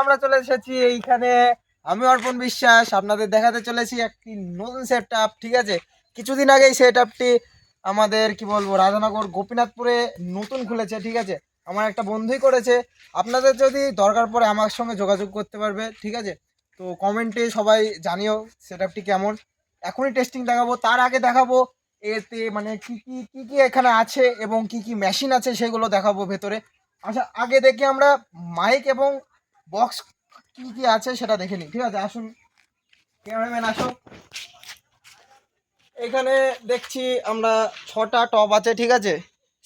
আমরা চলে এসেছি এইখানে। আমি অর্পণ বিশ্বাস, আপনাদের দেখাতে চলেছি একটি নতুন সেট আপ ঠিক আছে? কিছুদিন আগেই সেট আপটি আমাদের, কি বলব, রাধানগর গোপীনাথপুরে নতুন খুলেছে, ঠিক আছে? আমার একটা বন্ধুই করেছে। আপনাদের যদি দরকার পড়ে আমার সঙ্গে যোগাযোগ করতে পারবে, ঠিক আছে? তো কমেন্টে সবাই জানিও সেট আপটি কেমন। এখনই টেস্টিং দেখাবো, তার আগে দেখাবো এতে মানে কি কি কি কি এখানে আছে এবং কি কি মেশিন আছে সেগুলো দেখাবো ভেতরে। আচ্ছা আগে দেখি আমরা মাইক এবং বক্স কি কি আছে সেটা দেখে নিই। ঠিক আছে, আসুন। ক্যামেরাম্যান আসো এখানে দেখছি আমরা ছটা টপ আছে, ঠিক আছে?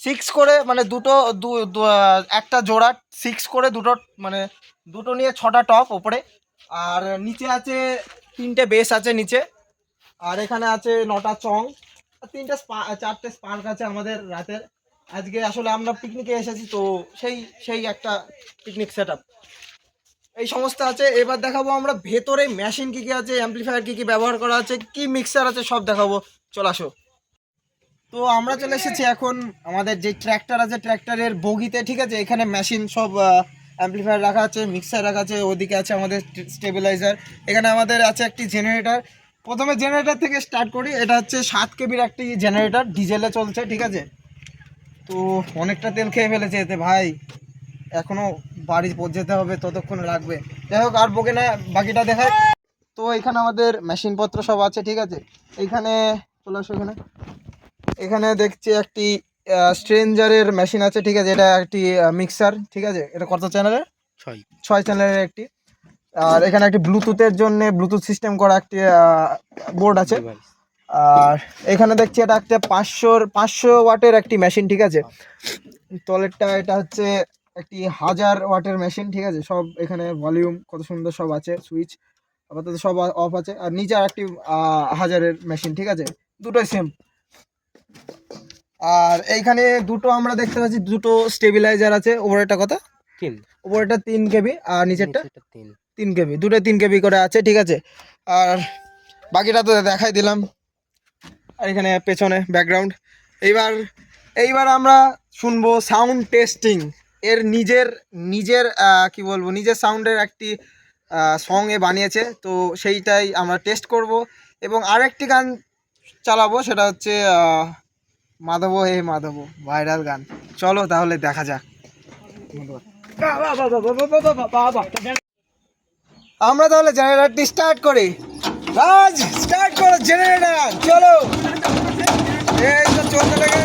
সিক্স করে মানে দুটো একটা জোড়া সিক্স করে দুটো মানে দুটো নিয়ে ছটা টপ ওপরে। আর নিচে আছে, তিনটে বেস আছে নিচে। আর এখানে আছে নটা চং। তিনটে চারটে স্পার্ক আছে আমাদের রাতের। আজকে আসলে আমরা পিকনিকে এসেছি, তো সেই সেই একটা পিকনিক সেট এই সমস্ত আছে। এবার দেখাবো আমরা ভেতরে মেশিন কি কি আছে অ্যাম্পলিফায়ার কি কি ব্যবহার করা আছে, কি মিক্সার আছে সব দেখাবো। চল আসো। তো আমরা চলে এসেছি এখন আমাদের যে ট্র্যাক্টর আছে ট্র্যাক্টরের বগিতে, ঠিক আছে? এখানে মেশিন সব অ্যাম্পলিফায়ার রাখা আছে মিক্সার রাখা আছে, ওদিকে আছে আমাদের স্টেবিলাইজার এখানে আমাদের আছে একটি জেনারেটর প্রথমে জেনারেটর থেকে স্টার্ট করি। এটা হচ্ছে সাত কেবির একটি জেনারেটর ডিজেলে চলছে, ঠিক আছে? তো অনেকটা তেল খেয়ে ফেলেছে এতে, ভাই। এখনও বাড়ি যেতে হবে ততক্ষণ লাগবে। যাই হোক আর বকে না বাকিটা দেখায় তো এখানে আমাদের মেশিনপত্র সব আছে ঠিক আছে? এইখানে চলে আসো এখানে। এখানে দেখছি একটি স্ট্রেঞ্জারের মেশিন আছে ঠিক আছে? এটা একটি মিক্সার ঠিক আছে? এটা কত চ্যানেলের ছয়। ছয় চ্যানেলের একটি। আর এখানে একটি ব্লুটুথের জন্য ব্লুটুথ সিস্টেম করা একটি বোর্ড আছে। আর এখানে দেখছি এটা একটা পাঁচশোর পাঁচশো ওয়াটের একটি মেশিন ঠিক আছে? তলেরটা এটা হচ্ছে একটি হাজার ওয়াটের মেশিন ঠিক আছে? সব এখানে ভলিউম কত সুন্দর সব আছে সুইচ আপাতত সব অফ আছে। আর নিচে আর একটি হাজারের মেশিন ঠিক আছে? দুটোই সেম আর এইখানে দুটো আমরা দেখতে পাচ্ছি দুটো স্টেবিলাইজার আছে। ওপরেরটা কথা তিন। ওপরেরটা তিন কেবি আর নিচেরটা? তিন। তিন কেবি। দুটো তিন কেবি করে আছে ঠিক আছে? আর বাকিটা তো দেখাই দিলাম। আর এখানে পেছনে ব্যাকগ্রাউন্ড এইবার এইবার আমরা শুনব সাউন্ড টেস্টিং এর নিজের নিজের কি বলব, নিজের সাউন্ডের একটি সং এ বানিয়েছে। তো সেইটাই আমরা টেস্ট করব। এবং আরেকটি গান চালাবো, সেটা হচ্ছে মাধব হে মাধব ভাইরাল গান। চলো তাহলে দেখা যাক। আমরা তাহলে জেনারেটরটি স্টার্ট করি। রাজ স্টার্ট করো জেনারেটর চলো! এই তো চলতে লেগেছে